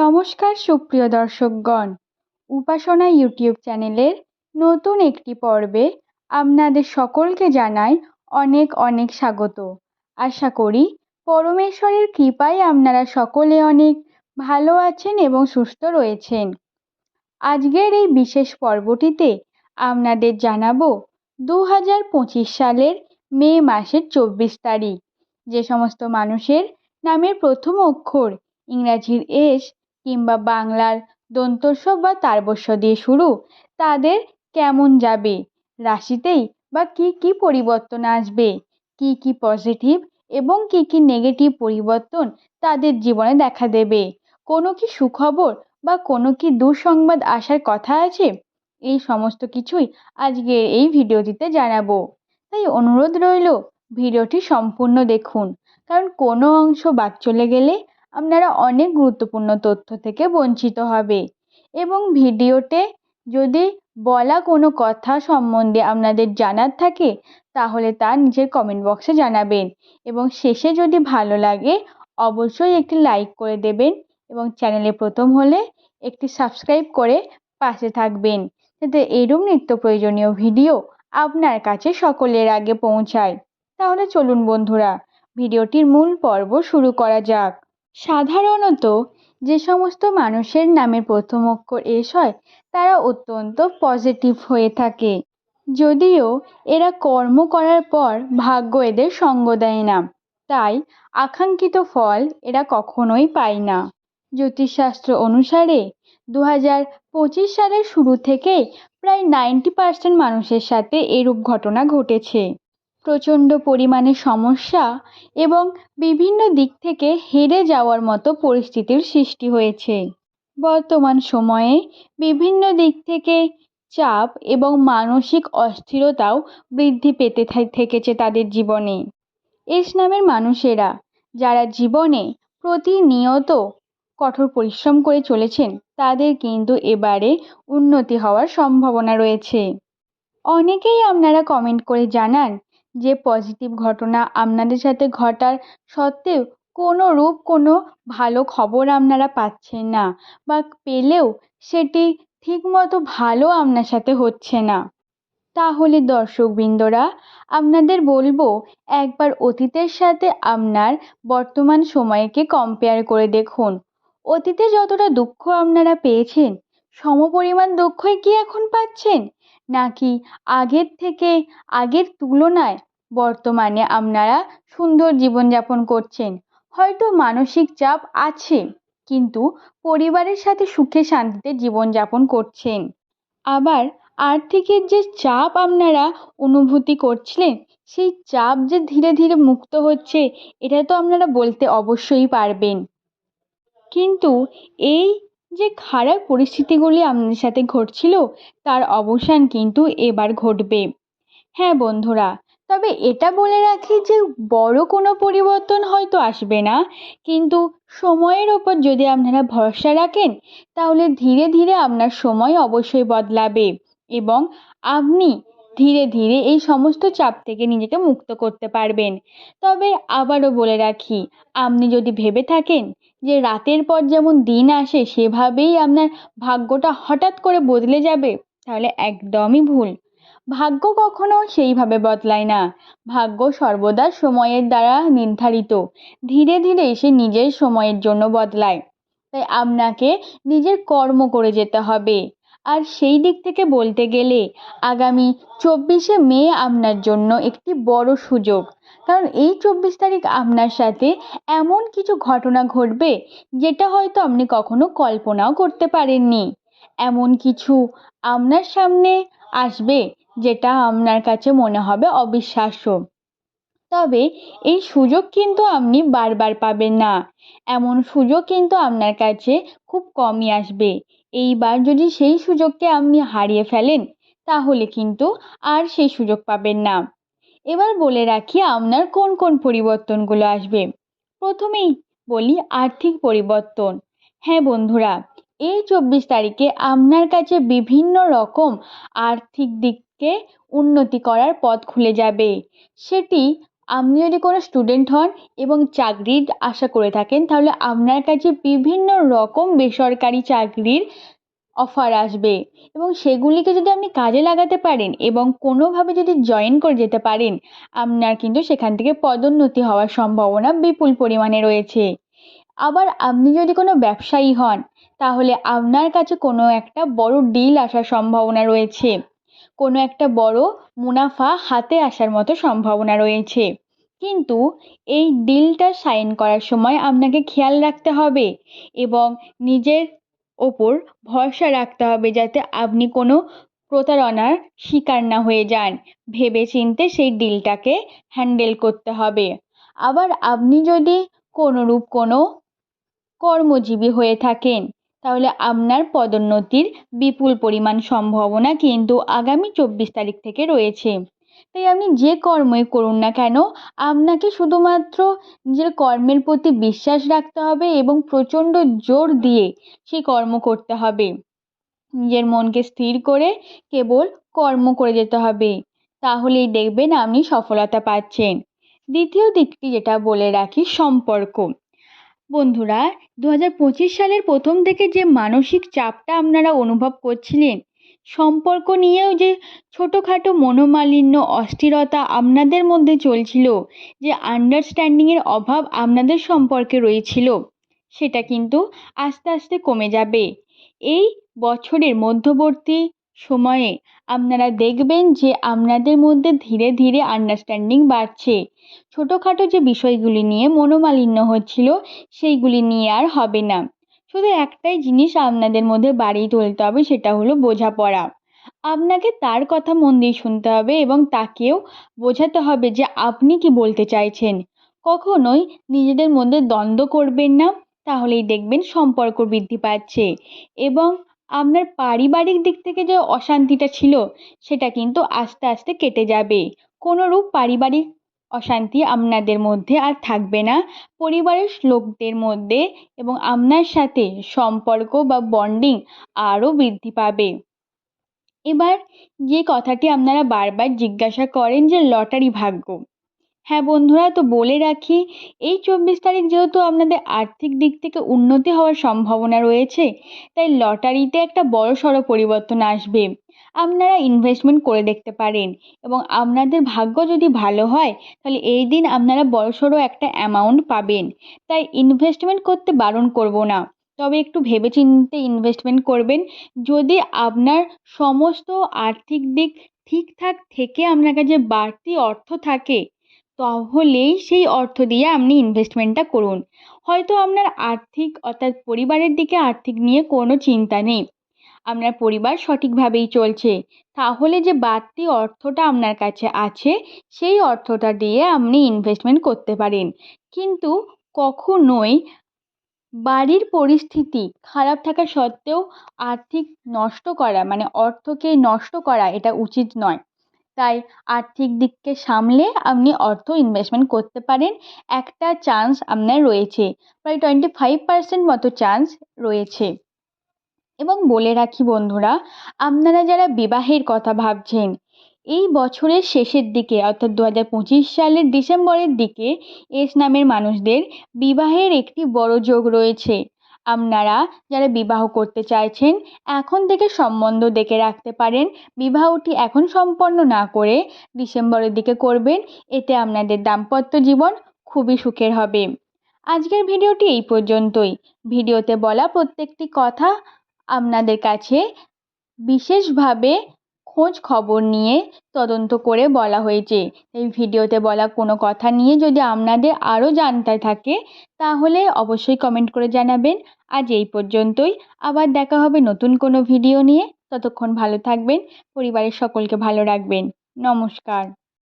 নমস্কার সুপ্রিয় দর্শকগণ। উপাসনা ইউটিউব চ্যানেলের নতুন একটি পর্বে আপনাদের সকলকে জানাই অনেক অনেক স্বাগত। আশা করি পরমেশ্বরের কৃপায় আপনারা সকলে অনেক ভালো আছেন এবং সুস্থ রয়েছেন। আজকের এই বিশেষ পর্বটিতে আপনাদের জানাব দু হাজার পঁচিশ সালের মে মাসের চব্বিশ তারিখ। যে সমস্ত মানুষের নামের প্রথম অক্ষর ইংরাজির এস কিংবা বাংলার দন্তস্ব বা তারবস্য দিয়ে শুরু, তাদের কেমন যাবে? রাশিতেই বা কী কী পরিবর্তন আসবে? কী কী পজিটিভ এবং কী কী নেগেটিভ পরিবর্তন তাদের জীবনে দেখা দেবে? কোনো কি সুখবর বা কোনো কি দুঃসংবাদ আসার কথা আছে? এই সমস্ত কিছুই আজকের এই ভিডিওটিতে জানাব। তাই অনুরোধ রইল, ভিডিওটি সম্পূর্ণ দেখুন। কারণ কোনো অংশ বাদ চলে গেলে আপনারা অনেক গুরুত্বপূর্ণ তথ্য থেকে বঞ্চিত হবে। এবং ভিডিওতে যদি বলা কোনো কথা সম্বন্ধে আপনাদের জানার থাকে, তাহলে তা নিজের কমেন্ট বক্সে জানাবেন। এবং শেষে যদি ভালো লাগে, অবশ্যই একটি লাইক করে দেবেন এবং চ্যানেলে প্রথম হলে একটি সাবস্ক্রাইব করে পাশে থাকবেন। যাতে এরম নিত্য প্রয়োজনীয় ভিডিও আপনার কাছে সকলের আগে পৌঁছায়। তাহলে চলুন বন্ধুরা, ভিডিওটির মূল পর্ব শুরু করা যাক। সাধারণত যে সমস্ত মানুষের নামে প্রথম অক্ষর এস হয়, তারা অত্যন্ত পজিটিভ হয়ে থাকে। যদিও এরা কর্ম করার পর ভাগ্য এদের সঙ্গ দেয় না, তাই আকাঙ্ক্ষিত ফল এরা কখনোই পায় না। জ্যোতিষশাস্ত্র অনুসারে দু হাজার পঁচিশ সালের শুরু থেকে প্রায় নাইনটি পার্সেন্ট মানুষের সাথে এরূপ ঘটনা ঘটেছে। প্রচণ্ড পরিমাণে সমস্যা এবং বিভিন্ন দিক থেকে হেরে যাওয়ার মতো পরিস্থিতির সৃষ্টি হয়েছে। বর্তমান সময়ে বিভিন্ন দিক থেকে চাপ এবং মানসিক অস্থিরতাও বৃদ্ধি পেতে থেকেছে তাদের জীবনে। এস নামের মানুষেরা, যারা জীবনে প্রতিনিয়ত কঠোর পরিশ্রম করে চলেছেন, তাদের কিন্তু এবারে উন্নতি হওয়ার সম্ভাবনা রয়েছে। অনেকেই আপনারা কমেন্ট করে জানান যে পজিটিভ ঘটনা আপনাদের সাথে ঘটার সত্ত্বেও কোনো রূপ, কোনো ভালো খবর আপনারা পাচ্ছেন না বা পেলেও সেটি ঠিকমতো ভালো আপনার সাথে হচ্ছে না। তাহলে দর্শকবৃন্দরা আপনাদের বলব একবার অতীতের সাথে আপনার বর্তমান সময়কে কম্পেয়ার করে দেখুন। অতীতে যতটা দুঃখ আপনারা পেয়েছেন, সমপরিমাণ দুঃখই কি এখন পাচ্ছেন? নাকি আগের থেকে আগের তুলনায় বর্তমানে আপনারা সুন্দর জীবনযাপন করছেন? হয়তো মানসিক চাপ আছে, কিন্তু পরিবারের সাথে সুখে শান্তিতে জীবনযাপন করছেন। আবার আর্থিকের যে চাপ আপনারা অনুভূতি করছিলেন, সেই চাপ যে ধীরে ধীরে মুক্ত হচ্ছে, এটা তো আপনারা বলতে অবশ্যই পারবেন। কিন্তু এই যে খারাপ পরিস্থিতিগুলি আপনাদের সাথে ঘটছিল, তার অবসান কিন্তু এবার ঘটবে। হ্যাঁ বন্ধুরা, তবে এটা বলে রাখি যে বড় কোনো পরিবর্তন হয়তো আসবে না, কিন্তু সময়ের ওপর যদি আপনারা ভরসা রাখেন, তাহলে ধীরে ধীরে আপনার সময় অবশ্যই বদলাবে এবং আপনি ধীরে ধীরে এই সমস্ত চাপ থেকে নিজেকে মুক্ত করতে পারবেন। তবে আবারও বলে রাখি, আপনি যদি ভেবে থাকেন যে রাতের পর যেমন দিন আসে, সেভাবেই আপনার ভাগ্যটা হঠাৎ করে বদলে যাবে, তাহলে একদমই ভুল। ভাগ্য কখনো সেইভাবে বদলায় না। ভাগ্য সর্বদা সময়ের দ্বারা নির্ধারিত। ধীরে ধীরে এসে নিজের সময়ের জন্য বদলায়। তাই আপনাকে নিজের কর্ম করে যেতে হবে। আর সেই দিক থেকে বলতে গেলে আগামী চব্বিশে মে আপনার জন্য একটি বড় সুযোগ। কারণ এই চব্বিশ তারিখ আপনার সাথে এমন কিছু ঘটনা ঘটবে যেটা হয়তো আপনি কখনো কল্পনাও করতে পারেননি। এমন কিছু আপনার সামনে আসবে যেটা আপনার কাছে মনে হবে অবিশ্বাস্য। তবে এই সুযোগ কিন্তু আপনি বারবার পাবেন না। এমন সুযোগ কিন্তু আপনার কাছে খুব কমই আসবে। এইবার যদি সেই সুযোগকে আপনি হারিয়ে ফেলেন, তাহলে কিন্তু আর সেই সুযোগ পাবেন না। এবার বলে রাখি আপনার কোন কোন পরিবর্তনগুলো আসবে। প্রথমেই বলি আর্থিক পরিবর্তন। হ্যাঁ বন্ধুরা, এই চব্বিশ তারিখে আপনার কাছে বিভিন্ন রকম আর্থিক দিককে উন্নতি করার পথ খুলে যাবে। সেটি আপনি যদি কোনো স্টুডেন্ট হন এবং চাকরির আশা করে থাকেন, তাহলে আপনার কাছে বিভিন্ন রকম বেসরকারি চাকরির অফার আসবে। এবং সেগুলিকে যদি আপনি কাজে লাগাতে পারেন এবং কোনোভাবে যদি জয়েন করে যেতে পারেন, আপনার কিন্তু সেখান থেকে পদোন্নতি হওয়ার সম্ভাবনা বিপুল পরিমাণে রয়েছে। আবার আপনি যদি কোনো ব্যবসায়ী হন, তাহলে আপনার কাছে কোনো একটা বড় ডিল আসার সম্ভাবনা রয়েছে। কোনো একটা বড় মুনাফা হাতে আসার মতো সম্ভাবনা রয়েছে। কিন্তু এই ডিলটা সাইন করার সময় আপনাকে খেয়াল রাখতে হবে এবং নিজের ওপর ভরসা রাখতে হবে যাতে আপনি কোনো প্রতারণার শিকার না হয়ে যান। ভেবে চিন্তে সেই ডিলটাকে হ্যান্ডেল করতে হবে। আবার আপনি যদি কোনোরূপ কোনো কর্মজীবী হয়ে থাকেন তাহলে আপনার পদোন্নতির বিপুল পরিমাণ সম্ভাবনা কিন্তু আগামী চব্বিশ তারিখ থেকে রয়েছে। তাই আপনি যে কর্মই করুন না কেন, আপনাকে শুধুমাত্র নিজের কর্মের প্রতি বিশ্বাস রাখতে হবে এবং প্রচণ্ড জোর দিয়ে সেই কর্ম করতে হবে। নিজের মনকে স্থির করে কেবল কর্ম করে যেতে হবে। তাহলেই দেখবেন আপনি সফলতা পাচ্ছেন। দ্বিতীয় দিকটি যেটা বলে রাখি, সম্পর্ক। বন্ধুরা দু হাজার পঁচিশ সালের প্রথম থেকে যে মানসিক চাপটা আপনারা অনুভব করছিলেন, সম্পর্ক নিয়েও যে ছোটোখাটো মনোমালিন্য, অস্থিরতা আপনাদের মধ্যে চলছিল, যে আন্ডারস্ট্যান্ডিংয়ের অভাব আপনাদের সম্পর্কে রয়েছিল, সেটা কিন্তু আস্তে আস্তে কমে যাবে। এই বছরের মধ্যবর্তী সময়ে। আপনারা দেখবেন যে আপনাদের মধ্যে ধীরে ধীরে আন্ডারস্ট্যান্ডিং বাড়ছে। ছোটোখাটো যে বিষয়গুলি নিয়ে মনোমালিন্য হচ্ছিল, সেইগুলি নিয়ে আর হবে না। শুধু একটাই জিনিস আপনাদের মধ্যে বাড়িয়ে তুলতে হবে, সেটা হলো বোঝাপড়া। আপনাকে তার কথা মন দিয়ে শুনতে হবে এবং তাকেও বোঝাতে হবে যে আপনি কি বলতে চাইছেন। কখনোই নিজেদের মধ্যে দ্বন্দ্ব করবেন না, তাহলেই দেখবেন সম্পর্ক বৃদ্ধি পাচ্ছে। এবং আপনার পারিবারিক দিক থেকে যে অশান্তিটা ছিল, সেটা কিন্তু আস্তে আস্তে কেটে যাবে। কোনোরূপ পারিবারিক অশান্তি আপনাদের মধ্যে আর থাকবে না। পরিবারের লোকদের মধ্যে এবং আপনার সাথে সম্পর্ক বা বন্ডিং আরও বৃদ্ধি পাবে। এবার যে কথাটি আপনারা বারবার জিজ্ঞাসা করেন যে লটারি ভাগ্য হ্যাঁ বন্ধুরা, তো বলে রাখি, এই চব্বিশ তারিখ যেহেতু আপনাদের আর্থিক দিক থেকে উন্নতি হওয়ার সম্ভাবনা রয়েছে, তাই লটারিতে একটা বড় সড়ো পরিবর্তন আসবে। আপনারা ইনভেস্টমেন্ট করে দেখতে পারেন এবং আপনাদের ভাগ্য যদি ভালো হয়, তাহলে এই দিন আপনারা বড়সড় একটা অ্যামাউন্ট পাবেন। তাই ইনভেস্টমেন্ট করতে বারণ করব না। তবে একটু ভেবেচিন্তে ইনভেস্টমেন্ট করবেন, যদি আপনার সমস্ত আর্থিক দিক ঠিকঠাক থেকে আপনার কাছে বাড়তি অর্থ থাকে তাহলেই সেই অর্থ দিয়ে আপনি ইনভেস্টমেন্টটা করুন। হয়তো আপনার আর্থিক অর্থাৎ পরিবারের দিকে আর্থিক নিয়ে কোনো চিন্তা নেই। আপনার পরিবার সঠিকভাবেই চলছে। তাহলে যে বাড়তি অর্থটা আপনার কাছে আছে, সেই অর্থটা দিয়ে আপনি ইনভেস্টমেন্ট করতে পারেন। কিন্তু কখনোই বাড়ির পরিস্থিতি খারাপ থাকা সত্ত্বেও আর্থিক নষ্ট করা মানে অর্থকে নষ্ট করা এটা উচিত নয়। তাই আর্থিক দিককে সামলে আপনি অর্থ ইনভেস্টমেন্ট করতে পারেন। একটা চান্স আপনার রয়েছে। প্রায় টোয়েন্টি ফাইভ পার্সেন্ট মতো চান্স রয়েছে। এবং বলে রাখি বন্ধুরা, আপনারা যারা বিবাহের কথা ভাবছেন, এই বছরের শেষের দিকে, অর্থাৎ দু হাজার পঁচিশ সালের ডিসেম্বরের দিকে এস নামের মানুষদের বিবাহের একটি বড় যোগ রয়েছে। আপনারা যারা বিবাহ করতে চাইছেন, এখন থেকে সম্বন্ধ দেখে রাখতে পারেন। বিবাহটি এখন সম্পন্ন না করে ডিসেম্বরের দিকে করবেন। এতে আপনাদের দাম্পত্য জীবন খুবই সুখের হবে। আজকের ভিডিওটি এই পর্যন্তই। ভিডিওতে বলা প্রত্যেকটি কথা আপনাদের কাছে বিশেষভাবে খোঁজ খবর নিয়ে তদন্ত করে বলা হয়েছে। এই ভিডিওতে বলা কোনো কথা নিয়ে যদি আপনাদের আরও জানতে থাকে, তাহলে অবশ্যই কমেন্ট করে জানাবেন। আজ এই পর্যন্তই। আবার দেখা হবে নতুন কোনো ভিডিও নিয়ে। ততক্ষণ ভালো থাকবেন। পরিবারের সকলকে ভালো রাখবেন। নমস্কার।